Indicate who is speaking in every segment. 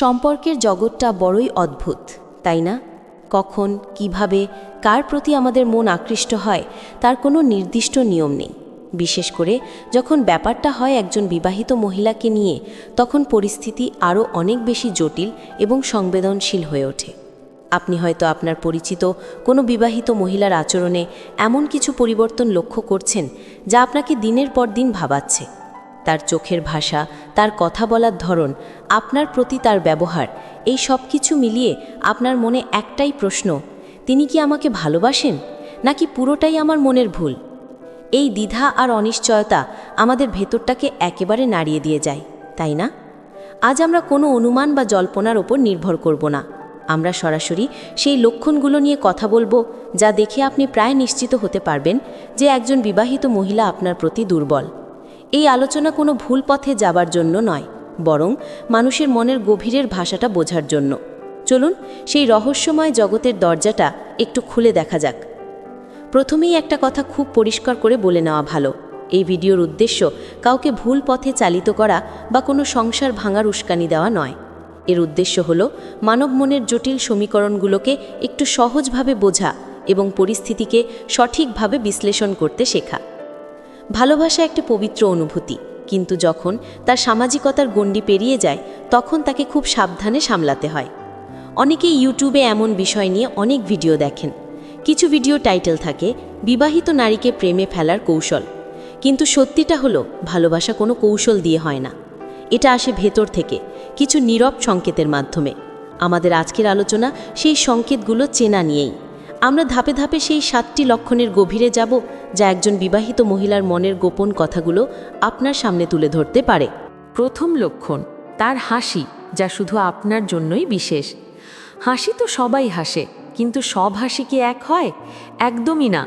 Speaker 1: সম্পর্কের জগৎটা বড়ই অদ্ভুত, তাই না? কখন, কীভাবে, কার প্রতি আমাদের মন আকৃষ্ট হয়, তার কোনো নির্দিষ্ট নিয়ম নেই। বিশেষ করে যখন ব্যাপারটা হয় একজন বিবাহিত মহিলাকে নিয়ে, তখন পরিস্থিতি আরও অনেক বেশি জটিল এবং সংবেদনশীল হয়ে ওঠে। আপনি হয়তো আপনার পরিচিত কোনো বিবাহিত মহিলার আচরণে এমন কিছু পরিবর্তন লক্ষ্য করছেন যা আপনাকে দিনের পর দিন ভাবাচ্ছে। তার চোখের ভাষা, তার কথা বলার ধরন, আপনার প্রতি তার ব্যবহার, এই সব কিছু মিলিয়ে আপনার মনে একটাই প্রশ্ন, তিনি কি আমাকে ভালোবাসেন? নাকি পুরোটাই আমার মনের ভুল? এই দ্বিধা আর অনিশ্চয়তা আমাদের ভেতরটাকে একেবারে নাড়িয়ে দিয়ে যায়, তাই না? আজ আমরা কোনো অনুমান বা জল্পনার ওপর নির্ভর করব না। আমরা সরাসরি সেই লক্ষণগুলো নিয়ে কথা বলব, যা দেখে আপনি প্রায় নিশ্চিত হতে পারবেন যে একজন বিবাহিত মহিলা আপনার প্রতি দুর্বল। এই আলোচনা কোনো ভুল পথে যাবার জন্য নয়, বরং মানুষের মনের গভীরের ভাষাটা বোঝার জন্য। চলুন সেই রহস্যময় জগতের দরজাটা একটু খুলে দেখা যাক। প্রথমেই একটা কথা খুব পরিষ্কার করে বলে নেওয়া ভালো। এই ভিডিওর উদ্দেশ্য কাউকে ভুল পথে চালিত করা বা কোনো সংসার ভাঙার উস্কানি দেওয়া নয়। এর উদ্দেশ্য হল মানব মনের জটিল সমীকরণগুলোকে একটু সহজভাবে বোঝা এবং পরিস্থিতিকে সঠিকভাবে বিশ্লেষণ করতে শেখা। ভালোবাসা একটি পবিত্র অনুভূতি। কিন্তু যখন তার সামাজিকতার গণ্ডি পেরিয়ে যায়, তখন তাকে খুব সাবধানে সামলাতে হয়। অনেকেই ইউটিউবে এমন বিষয় নিয়ে অনেক ভিডিও দেখেন। কিছু ভিডিও টাইটেল থাকে, বিবাহিত নারীকে প্রেমে ফেলার কৌশল। কিন্তু সত্যিটা হলো, ভালোবাসা কোনো কৌশল দিয়ে হয় না। এটা আসে ভেতর থেকে, কিছু নীরব সংকেতের মাধ্যমে। আমাদের আজকের আলোচনা সেই সংকেতগুলো চেনা নিয়েই। আমরা ধাপে ধাপে সেই সাতটি লক্ষণের গভীরে যাব যা একজন বিবাহিত মহিলার মনের গোপন কথাগুলো আপনার সামনে তুলে ধরতে পারে।
Speaker 2: প্রথম লক্ষণ, তার হাসি, যা শুধু আপনার জন্যই বিশেষ। হাসি তো সবাই হাসে, কিন্তু সব হাসি কি এক হয়? একদমই না।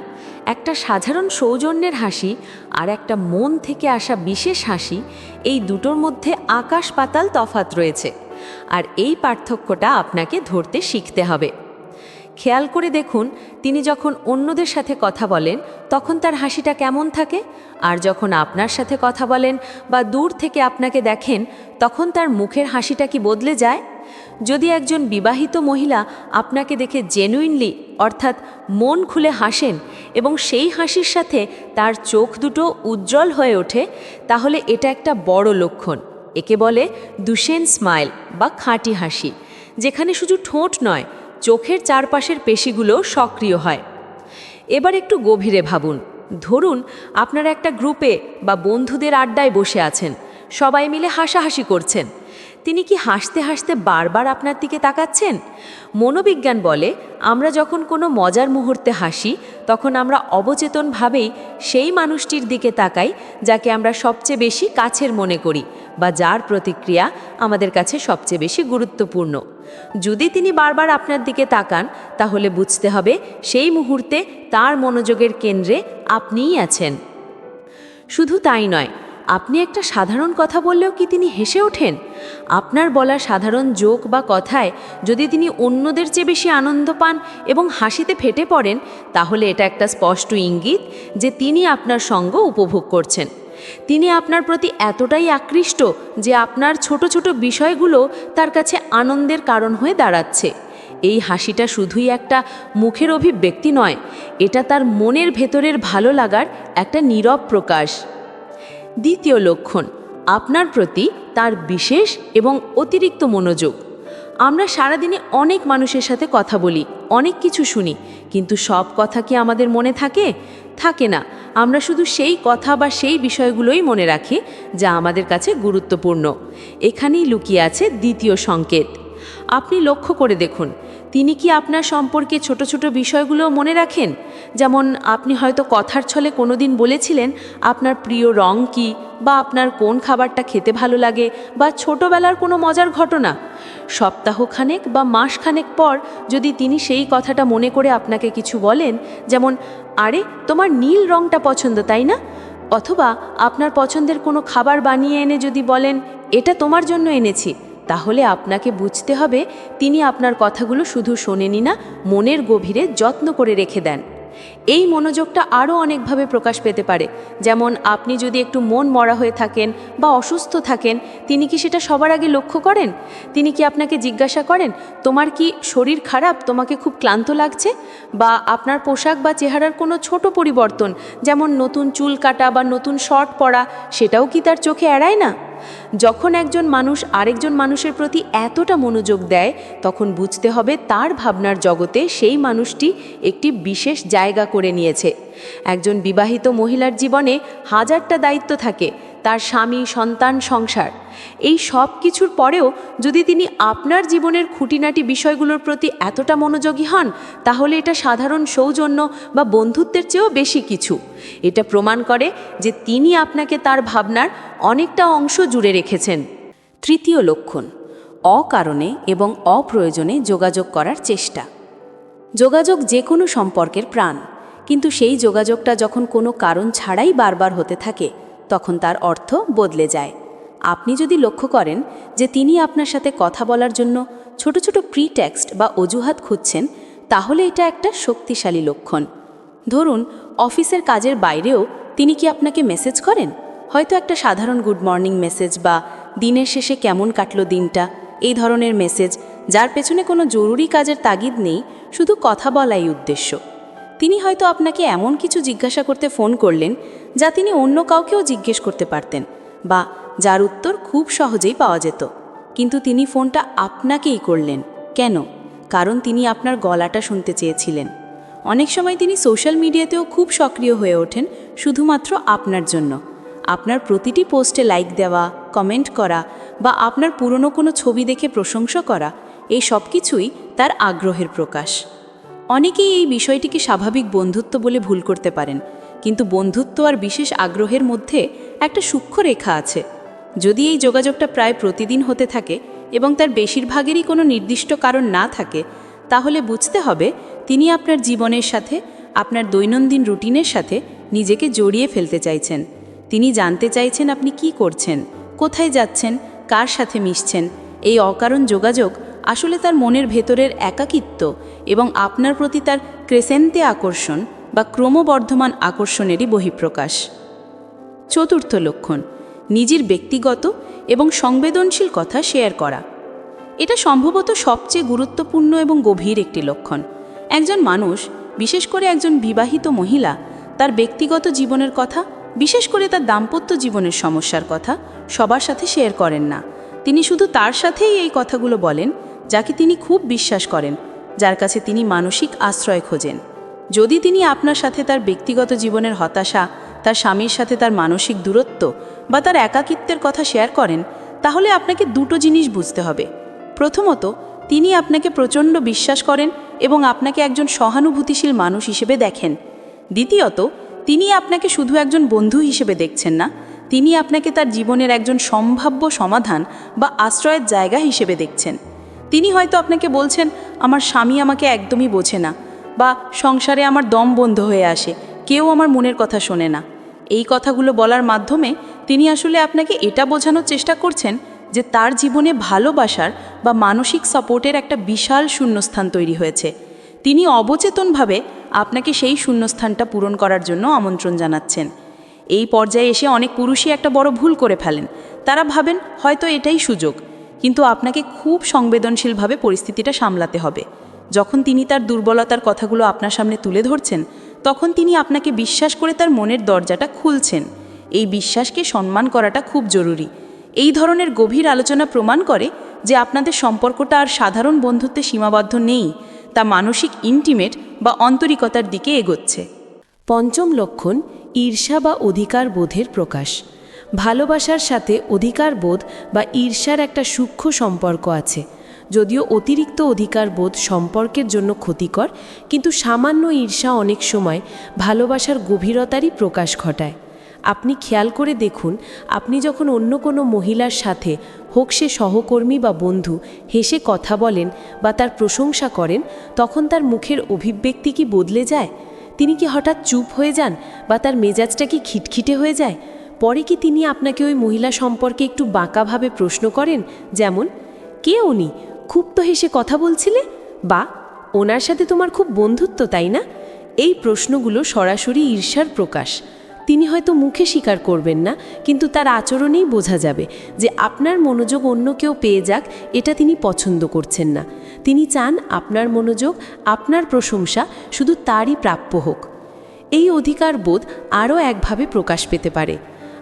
Speaker 2: একটা সাধারণ সৌজন্যের হাসি আর একটা মন থেকে আসা বিশেষ হাসি, এই দুটোর মধ্যে আকাশ পাতাল তফাত রয়েছে। আর এই পার্থক্যটা আপনাকে ধরতে শিখতে হবে। খেয়াল করে দেখুন, তিনি যখন অন্যদের সাথে কথা বলেন, তখন তার হাসিটা কেমন থাকে? আর যখন আপনার সাথে কথা বলেন বা দূর থেকে আপনাকে দেখেন, তখন তার মুখের হাসিটা কি বদলে যায়? যদি একজন বিবাহিত মহিলা আপনাকে দেখে জেনুইনলি অর্থাৎ মন খুলে হাসেন এবং সেই হাসির সাথে তার চোখ দুটো উজ্জ্বল হয়ে ওঠে, তাহলে এটা একটা বড় লক্ষণ। একে বলে দুশেন স্মাইল বা খাঁটি হাসি, যেখানে শুধু ঠোঁট নয় চোখের চারপাশের পেশিগুলো সক্রিয় হয়। এবার একটু গভীরে ভাবুন। ধরুন, আপনারা একটা গ্রুপে বা বন্ধুদের আড্ডায় বসে আছেন। সবাই মিলে হাসাহাসি করছেন। তিনি কি হাসতে হাসতে বারবার আপনার দিকে তাকাচ্ছেন? মনোবিজ্ঞান বলে, আমরা যখন কোনো মজার মুহূর্তে হাসি, তখন আমরা অবচেতনভাবেই সেই মানুষটির দিকে তাকাই, যাকে আমরা সবচেয়ে বেশি কাছের মনে করি বা যার প্রতিক্রিয়া আমাদের কাছে সবচেয়ে বেশি গুরুত্বপূর্ণ। যদি তিনি বারবার আপনার দিকে তাকান, তাহলে বুঝতে হবে সেই মুহূর্তে তার মনোযোগের কেন্দ্রে আপনিই আছেন। শুধু তাই নয় আপনি একটা সাধারণ কথা বললেও কি তিনি হেসে ওঠেন? আপনার বলা সাধারণ জোক বা কথায় যদি তিনি অন্যদের চেয়ে বেশি আনন্দ পান এবং হাসিতে ফেটে পড়েন, তাহলে এটা একটা স্পষ্ট ইঙ্গিত যে তিনি আপনার সঙ্গ উপভোগ করছেন। তিনি আপনার প্রতি এতটাই আকৃষ্ট যে আপনার ছোট ছোট বিষয়গুলো তার কাছে আনন্দের কারণ হয়ে দাঁড়াচ্ছে। এই হাসিটা শুধুই একটা মুখের অভিব্যক্তি নয়, এটা তার মনের ভেতরের ভালো লাগার একটা নীরব প্রকাশ। দ্বিতীয় লক্ষণ, আপনার প্রতি তার বিশেষ এবং অতিরিক্ত মনোযোগ। আমরা সারাদিনে অনেক মানুষের সাথে কথা বলি, অনেক কিছু শুনি, কিন্তু সব কথা কি আমাদের মনে থাকে? থাকে না। আমরা শুধু সেই কথা বা সেই বিষয়গুলোই মনে রাখি, যা আমাদের কাছে গুরুত্বপূর্ণ। এখানেই লুকিয়ে আছে দ্বিতীয় সংকেত। আপনি লক্ষ্য করে দেখুন তিনি কি আপনার সম্পর্কে ছোট ছোট বিষয়গুলো মনে রাখেন? যেমন, আপনি হয়তো কথার ছলে কোনোদিন বলেছিলেন, আপনার প্রিয় রং কি? বা আপনার কোন খাবারটা খেতে ভালো লাগে? বা ছোটবেলার কোনো মজার ঘটনা? সপ্তাহখানেক বা মাসখানেক পর যদি তিনি সেই কথাটা মনে করে আপনাকে কিছু বলেন, যেমন, আরে, তোমার নীল রংটা পছন্দ, তাই না? অথবা, আপনার পছন্দের কোনো খাবার বানিয়ে এনে যদি বলেন, এটা তোমার জন্য এনেছি তাহলে আপনাকে বুঝতে হবে তিনি আপনার কথাগুলো শুধু শোনেনি না, মনের গভীরে যত্ন করে রেখে দেন। এই মনোযোগটা আরও অনেকভাবে প্রকাশ পেতে পারে। যেমন, আপনি যদি একটু মন মরা হয়ে থাকেন বা অসুস্থ থাকেন, তিনি কি সেটা সবার আগে লক্ষ্য করেন? তিনি কি আপনাকে জিজ্ঞাসা করেন, তোমার কি শরীর খারাপ? তোমাকে খুব ক্লান্ত লাগছে? বা, আপনার পোশাক বা চেহারার কোনো ছোট পরিবর্তন, যেমন নতুন চুল কাটা বা নতুন শর্ট পরা, সেটাও কি তার চোখে এড়ায় না? যখন একজন মানুষ আরেকজন মানুষের প্রতি এতটা মনোযোগ দেয়, তখন বুঝতে হবে তার ভাবনার জগতে সেই মানুষটি একটি বিশেষ জায়গা করে নিয়েছে। একজন বিবাহিত মহিলার জীবনে হাজারটা দায়িত্ব থাকে তার স্বামী, সন্তান, সংসার। এই সব কিছুর পরেও যদি তিনি আপনার জীবনের খুঁটিনাটি বিষয়গুলোর প্রতি এতটা মনোযোগী হন, তাহলে এটা সাধারণ সৌজন্য বা বন্ধুত্বের চেয়েও বেশি কিছু। এটা প্রমাণ করে যে তিনি আপনাকে তার ভাবনার অনেকটা অংশ জুড়ে রেখেছেন।
Speaker 1: তৃতীয় লক্ষণ, অকারণে এবং অপ্রয়োজনে যোগাযোগ করার চেষ্টা। যোগাযোগ যে কোনো সম্পর্কের প্রাণ, কিন্তু সেই যোগাযোগটা যখন কোনো কারণ ছাড়াই বারবার হতে থাকে তখন তার অর্থ বদলে যায়। আপনি যদি লক্ষ্য করেন যে তিনি আপনার সাথে কথা বলার জন্য ছোট ছোট প্রিটেক্সট বা অজুহাত খুঁজছেন, তাহলে এটা একটা শক্তিশালী লক্ষণ। ধরুন, অফিসের কাজের বাইরেও তিনি কি আপনাকে মেসেজ করেন? হয়তো একটা সাধারণ গুড মর্নিং মেসেজ বা দিনের শেষে কেমন কাটলো দিনটা, এই ধরনের মেসেজ যার পেছনে কোনো জরুরি কাজের তাগিদ নেই, শুধু কথা বলাই উদ্দেশ্য। তিনি হয়তো আপনাকে এমন কিছু জিজ্ঞাসা করতে ফোন করলেন যা তিনি অন্য কাউকেও জিজ্ঞেস করতে পারতেন বা যার উত্তর খুব সহজেই পাওয়া যেত। কিন্তু তিনি ফোনটা আপনাকেই করলেন। কেন? কারণ তিনি আপনার গলাটা শুনতে চেয়েছিলেন। অনেক সময় তিনি সোশ্যাল মিডিয়াতেও খুব সক্রিয় হয়ে ওঠেন শুধুমাত্র আপনার জন্য। আপনার প্রতিটি পোস্টে লাইক দেওয়া, কমেন্ট করা বা আপনার পুরনো কোনো ছবি দেখে প্রশংসা করা, এই সব কিছুই তার আগ্রহের প্রকাশ। অনেকেই এই বিষয়টিকে স্বাভাবিক বন্ধুত্ব বলে ভুল করতে পারেন। কিন্তু বন্ধুত্ব আর বিশেষ আগ্রহের মধ্যে একটা সূক্ষ্ম রেখা আছে। যদি এই যোগাযোগটা প্রায় প্রতিদিন হতে থাকে এবং তার বেশিরভাগেরই কোনো নির্দিষ্ট কারণ না থাকে, তাহলে বুঝতে হবে তিনি আপনার জীবনের সাথে, আপনার দৈনন্দিন রুটিনের সাথে নিজেকে জড়িয়ে ফেলতে চাইছেন। তিনি জানতে চাইছেন আপনি কি করছেন, কোথায় যাচ্ছেন, কার সাথে মিশছেন। এই অকারণ যোগাযোগ আসলে তার মনের ভেতরের একাকিত্ব এবং আপনার প্রতি তার ক্রেসেন্তে আকর্ষণ বা ক্রমবর্ধমান আকর্ষণেরই বহিঃপ্রকাশ। চতুর্থ লক্ষণ, নিজের ব্যক্তিগত এবং সংবেদনশীল কথা শেয়ার করা। এটা সম্ভবত সবচেয়ে গুরুত্বপূর্ণ এবং গভীর একটি লক্ষণ। একজন মানুষ, বিশেষ করে একজন বিবাহিত মহিলা, তার ব্যক্তিগত জীবনের কথা, বিশেষ করে তার দাম্পত্য জীবনের সমস্যার কথা সবার সাথে শেয়ার করেন না। তিনি শুধু তার সাথেই এই কথাগুলো বলেন যাকে তিনি খুব বিশ্বাস করেন, যার কাছে তিনি মানসিক আশ্রয় খোঁজেন। যদি তিনি আপনার সাথে তার ব্যক্তিগত জীবনের হতাশা, তার স্বামীর সাথে তার মানসিক দূরত্ব বা তার একাকিত্বের কথা শেয়ার করেন, তাহলে আপনাকে দুটো জিনিস বুঝতে হবে। প্রথমত, তিনি আপনাকে প্রচণ্ড বিশ্বাস করেন এবং আপনাকে একজন সহানুভূতিশীল মানুষ হিসেবে দেখেন। দ্বিতীয়ত, তিনি আপনাকে শুধু একজন বন্ধু হিসেবে দেখছেন না, তিনি আপনাকে তার জীবনের একজন সম্ভাব্য সমাধান বা আশ্রয়ের জায়গা হিসেবে দেখছেন। তিনি হয়তো আপনাকে বলছেন, আমার স্বামী আমাকে একদমই বোঝে না। বা সংসারে আমার দম বন্ধ হয়ে আসে, কেউ আমার মনের কথা শোনে না। এই কথাগুলো বলার মাধ্যমে তিনি আসলে আপনাকে এটা বোঝানোর চেষ্টা করছেন যে তার জীবনে ভালোবাসার বা মানসিক সাপোর্টের একটা বিশাল শূন্যস্থান তৈরি হয়েছে। তিনি অবচেতনভাবে আপনাকে সেই শূন্যস্থানটা পূরণ করার জন্য আমন্ত্রণ জানাচ্ছেন। এই পর্যায়ে এসে অনেক পুরুষই একটা বড় ভুল করে ফেলেন। তারা ভাবেন, হয়তো এটাই সুযোগ। কিন্তু আপনাকে খুব সংবেদনশীলভাবে পরিস্থিতিটা সামলাতে হবে। যখন তিনি তার দুর্বলতার কথাগুলো আপনার সামনে তুলে ধরছেন, তখন তিনি আপনাকে বিশ্বাস করে তার মনের দরজাটা খুলছেন। এই বিশ্বাসকে সম্মান করাটা খুব জরুরি। এই ধরনের গভীর আলোচনা প্রমাণ করে যে আপনাদের সম্পর্কটা আর সাধারণ বন্ধুত্বে সীমাবদ্ধ নেই, তা মানসিক ইন্টিমেট বা অন্তরিকতার দিকে এগোচ্ছে।
Speaker 3: পঞ্চম লক্ষণ, ঈর্ষা বা অধিকার বোধের প্রকাশ। ভালোবাসার সাথে অধিকার বোধ বা ঈর্ষার একটা সূক্ষ্ম সম্পর্ক আছে। যদিও অতিরিক্ত অধিকার বোধ সম্পর্কের জন্য ক্ষতিকর, কিন্তু সামান্য ঈর্ষা অনেক সময় ভালোবাসার গভীরতারই প্রকাশ ঘটায়। আপনি খেয়াল করে দেখুন, আপনি যখন অন্য কোনো মহিলার সাথে হোক সে সহকর্মী বা বন্ধু হেসে কথা বলেন বা তার প্রশংসা করেন, তখন তার মুখের অভিব্যক্তি কি বদলে যায়? তিনি কি হঠাৎ চুপ হয়ে যান বা তার মেজাজটা কি খিটখিটে হয়ে যায়? পরে কি তিনি আপনাকে ওই মহিলা সম্পর্কে একটু বাঁকাভাবে প্রশ্ন করেন? যেমন, কে উনি? তো হেসে কথা বলছিলে? বা, ওনার সাথে তোমার খুব বন্ধুত্ব, তাই না?
Speaker 1: এই প্রশ্নগুলো সরাসরি ঈর্ষার প্রকাশ। তিনি হয়তো মুখে স্বীকার করবেন না, কিন্তু তার আচরণেই বোঝা যাবে যে আপনার মনোযোগ অন্য কেউ পেয়ে যাক, এটা তিনি পছন্দ করছেন না। তিনি চান আপনার মনোযোগ, আপনার প্রশংসা শুধু তারই প্রাপ্য হোক। এই অধিকার বোধ আরও একভাবে প্রকাশ পেতে পারে।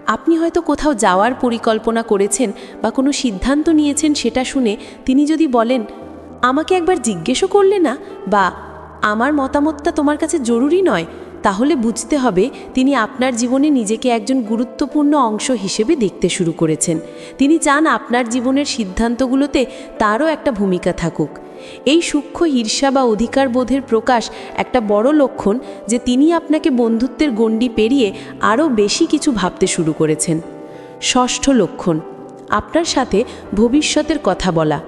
Speaker 1: আপনি হয়তো কোথাও যাওয়ার পরিকল্পনা করেছেন বা কোনো সিদ্ধান্ত নিয়েছেন সেটা শুনে তিনি যদি বলেন, আমাকে একবার জিজ্ঞেসও করলে না? বা, আমার মতামতটা তোমার কাছে জরুরি নয়? তাহলে বুঝতে হবে তিনি আপনার জীবনে নিজেকে একজন গুরুত্বপূর্ণ অংশ হিসেবে দেখতে শুরু করেছেন। তিনি চান আপনার জীবনের সিদ্ধান্তগুলোতে তারও একটা ভূমিকা থাকুক। এই সূক্ষ্ম ঈর্ষা বা অধিকার বোধের প্রকাশ একটা বড় লক্ষণ যে তিনি আপনাকে বন্ধুত্বের গণ্ডি পেরিয়ে আরও বেশি কিছু ভাবতে শুরু করেছেন। ষষ্ঠ লক্ষণ, আপনার সাথে ভবিষ্যতের কথা বলা।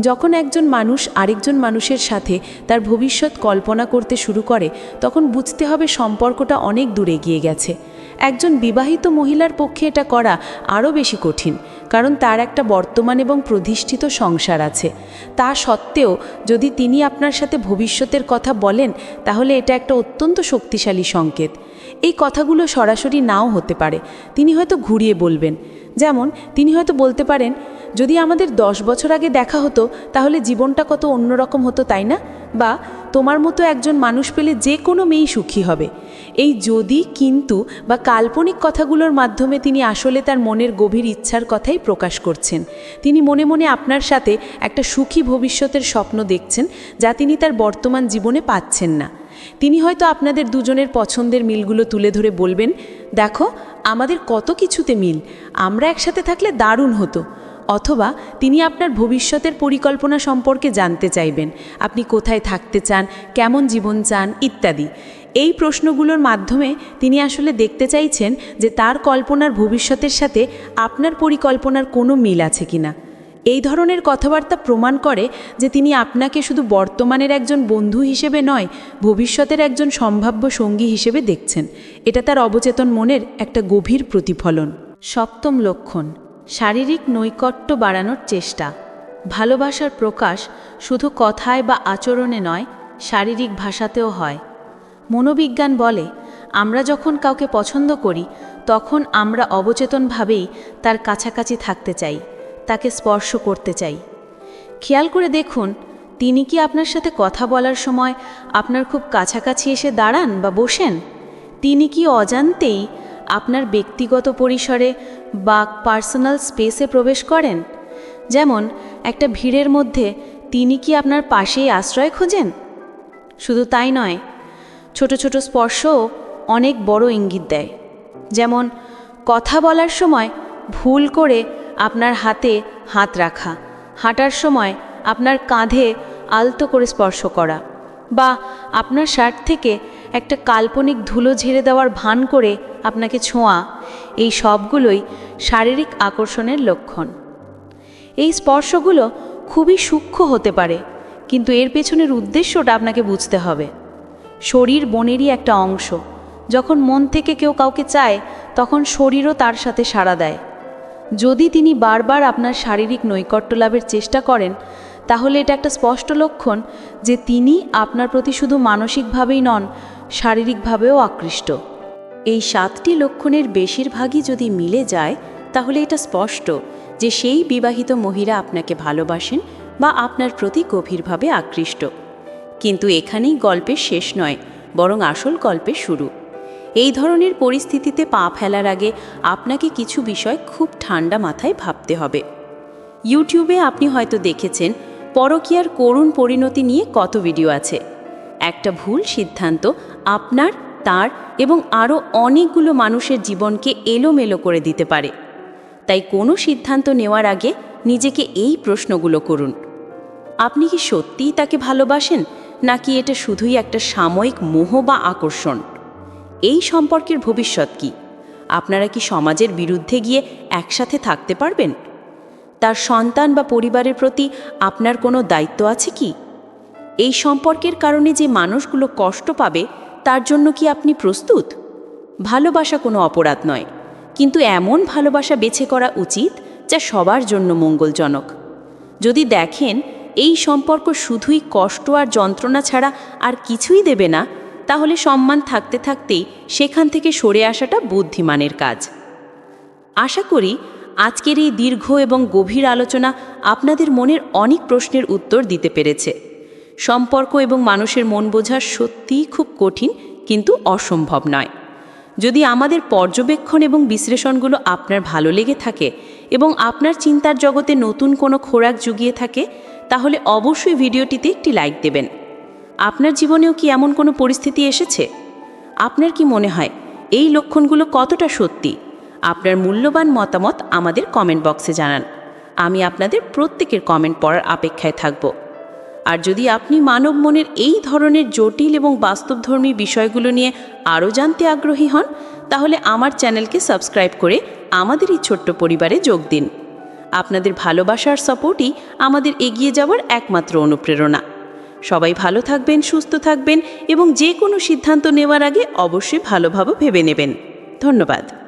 Speaker 1: যখন একজন মানুষ আরেকজন মানুষের সাথে তার ভবিষ্যৎ কল্পনা করতে শুরু করে, তখন বুঝতে হবে সম্পর্কটা অনেক দূরে গিয়ে গেছে। একজন বিবাহিত মহিলার পক্ষে এটা করা আরও বেশি কঠিন। কারণ তার একটা বর্তমান এবং প্রতিষ্ঠিত সংসার আছে। তা সত্ত্বেও যদি তিনি আপনার সাথে ভবিষ্যতের কথা বলেন, তাহলে এটা একটা অত্যন্ত শক্তিশালী সংকেত। এই কথাগুলো সরাসরি নাও হতে পারে। তিনি হয়তো ঘুরিয়ে বলবেন। যেমন, তিনি হয়তো বলতে পারেন যদি আমাদের দশ বছর আগে দেখা হতো, তাহলে জীবনটা কত অন্যরকম হতো, তাই না? বা তোমার মতো একজন মানুষ পেলে যে কোনো মেয়েই সুখী হবে। এই যদি, কিন্তু বা কাল্পনিক কথাগুলোর মাধ্যমে তিনি আসলে তার মনের গভীর ইচ্ছার কথাই প্রকাশ করছেন। তিনি মনে মনে আপনার সাথে একটা সুখী ভবিষ্যতের স্বপ্ন দেখছেন, যা তিনি তার বর্তমান জীবনে পাচ্ছেন না। তিনি হয়তো আপনাদের দুজনের পছন্দের মিলগুলো তুলে ধরে বলবেন, দেখো, আমাদের কত কিছুতে মিল। আমরা একসাথে থাকলে দারুণ হতো। অথবা তিনি আপনার ভবিষ্যতের পরিকল্পনা সম্পর্কে জানতে চাইবেন। আপনি কোথায় থাকতে চান, কেমন জীবন চান, ইত্যাদি। এই প্রশ্নগুলোর মাধ্যমে তিনি আসলে দেখতে চাইছেন যে তার কল্পনার ভবিষ্যতের সাথে আপনার পরিকল্পনার কোনো মিল আছে কিনা। এই ধরনের কথাবার্তা প্রমাণ করে যে তিনি আপনাকে শুধু বর্তমানের একজন বন্ধু হিসেবে নয়, ভবিষ্যতের একজন সম্ভাব্য সঙ্গী হিসেবে দেখছেন। এটা তার অবচেতন মনের একটা গভীর প্রতিফলন। সপ্তম লক্ষণ শারীরিক নৈকট্য বাড়ানোর চেষ্টা। ভালোবাসার প্রকাশ শুধু কথায় বা আচরণে নয়, শারীরিক ভাষাতেও হয়। মনোবিজ্ঞান বলে, আমরা যখন কাউকে পছন্দ করি, তখন আমরা অবচেতনভাবেই তার কাছাকাছি থাকতে চাই, তাকে স্পর্শ করতে চাই। খেয়াল করে দেখুন, তিনি কি আপনার সাথে কথা বলার সময় আপনার খুব কাছাকাছি এসে দাঁড়ান বা বসেন? তিনি কি অজান্তেই আপনার ব্যক্তিগত পরিসরে বা পার্সোনাল স্পেসে প্রবেশ করেন? যেমন, একটা ভিড়ের মধ্যে তিনি কি আপনার পাশেই আশ্রয় খোঁজেন? শুধু তাই নয়, ছোট ছোট স্পর্শও অনেক বড় ইঙ্গিত দেয়। যেমন, কথা বলার সময় ভুল করে আপনার হাতে হাত রাখা, হাঁটার সময় আপনার কাঁধে আলতো করে স্পর্শ করা বা আপনার শার্ট থেকে একটা কাল্পনিক ধুলো ঝেড়ে দেওয়ার ভান করে আপনাকে ছোঁয়া। এই সবগুলোই শারীরিক আকর্ষণের লক্ষণ। এই স্পর্শগুলো খুবই সূক্ষ্ম হতে পারে, কিন্তু এর পেছনের উদ্দেশ্যটা আপনাকে বুঝতে হবে। শরীর বনেরই একটা অংশ। যখন মন থেকে কেউ কাউকে চায়, তখন শরীরও তার সাথে সাড়া দেয়। যদি তিনি বারবার আপনার শারীরিক নৈকট্য লাভের চেষ্টা করেন, তাহলে এটা একটা স্পষ্ট লক্ষণ যে তিনি আপনার প্রতি শুধু মানসিকভাবেই নন শারীরিকভাবেও আকৃষ্ট।
Speaker 4: এই সাতটি লক্ষণের বেশিরভাগই যদি মিলে যায়, তাহলে এটা স্পষ্ট যে সেই বিবাহিত মহিলা আপনাকে ভালোবাসেন বা আপনার প্রতি গভীরভাবে আকৃষ্ট। কিন্তু এখানেই গল্পের শেষ নয়, বরং আসল গল্পের শুরু। এই ধরনের পরিস্থিতিতে পা ফেলার আগে আপনাকে কিছু বিষয় খুব ঠান্ডা মাথায় ভাবতে হবে। ইউটিউবে আপনি হয়তো দেখেছেন, পরকীয়ার করুণ পরিণতি নিয়ে কত ভিডিও আছে। একটা ভুল সিদ্ধান্ত আপনার, তার এবং আরও অনেকগুলো মানুষের জীবনকে এলোমেলো করে দিতে পারে। তাই কোনো সিদ্ধান্ত নেওয়ার আগে নিজেকে এই প্রশ্নগুলো করুন। আপনি কি সত্যিই তাকে ভালোবাসেন, নাকি এটা শুধুই একটা সাময়িক মোহ বা আকর্ষণ? এই সম্পর্কের ভবিষ্যৎ কি? আপনারা কি সমাজের বিরুদ্ধে গিয়ে একসাথে থাকতে পারবেন? তার সন্তান বা পরিবারের প্রতি আপনার কোনো দায়িত্ব আছে কি? এই সম্পর্কের কারণে যে মানুষগুলো কষ্ট পাবে তার জন্য কি আপনি প্রস্তুত? ভালোবাসা কোনো অপরাধ নয়, কিন্তু এমন ভালোবাসা বেছে করা উচিত যা সবার জন্য মঙ্গলজনক। যদি দেখেন, এই সম্পর্ক শুধুই কষ্ট আর যন্ত্রণা ছাড়া আর কিছুই দেবে না,
Speaker 1: তাহলে সম্মান থাকতে থাকতেই সেখান থেকে সরে আসাটা বুদ্ধিমানের কাজ। আশা করি আজকের এই দীর্ঘ এবং গভীর আলোচনা আপনাদের মনের অনেক প্রশ্নের উত্তর দিতে পেরেছে। সম্পর্ক এবং মানুষের মন বোঝা সত্যিই খুব কঠিন, কিন্তু অসম্ভব নয়। যদি আমাদের পর্যবেক্ষণ এবং বিশ্লেষণগুলো আপনার ভালো লেগে থাকে এবং আপনার চিন্তার জগতে নতুন কোনো খোরাক জুগিয়ে থাকে, তাহলে অবশ্যই ভিডিওটিতে একটি লাইক দেবেন। আপনার জীবনেও কি এমন কোনো পরিস্থিতি এসেছে? আপনার কি মনে হয়, এই লক্ষণগুলো কতটা সত্যি? আপনার মূল্যবান মতামত আমাদের কমেন্ট বক্সে জানান। আমি আপনাদের প্রত্যেকের কমেন্ট পড়ার অপেক্ষায় থাকব। আর যদি আপনি মানব মনের এই ধরনের জটিল এবং বাস্তবধর্মী বিষয়গুলো নিয়ে আরও জানতে আগ্রহী হন, তাহলে আমার চ্যানেলকে সাবস্ক্রাইব করে আমাদের এই ছোট্ট পরিবারে যোগ দিন। আপনাদের ভালোবাসার সাপোর্টই আমাদের এগিয়ে যাওয়ার একমাত্র অনুপ্রেরণা। সবাই ভালো থাকবেন, সুস্থ থাকবেন এবং যে কোনো সিদ্ধান্ত নেওয়ার আগে অবশ্যই ভালোভাবে ভেবে নেবেন। ধন্যবাদ।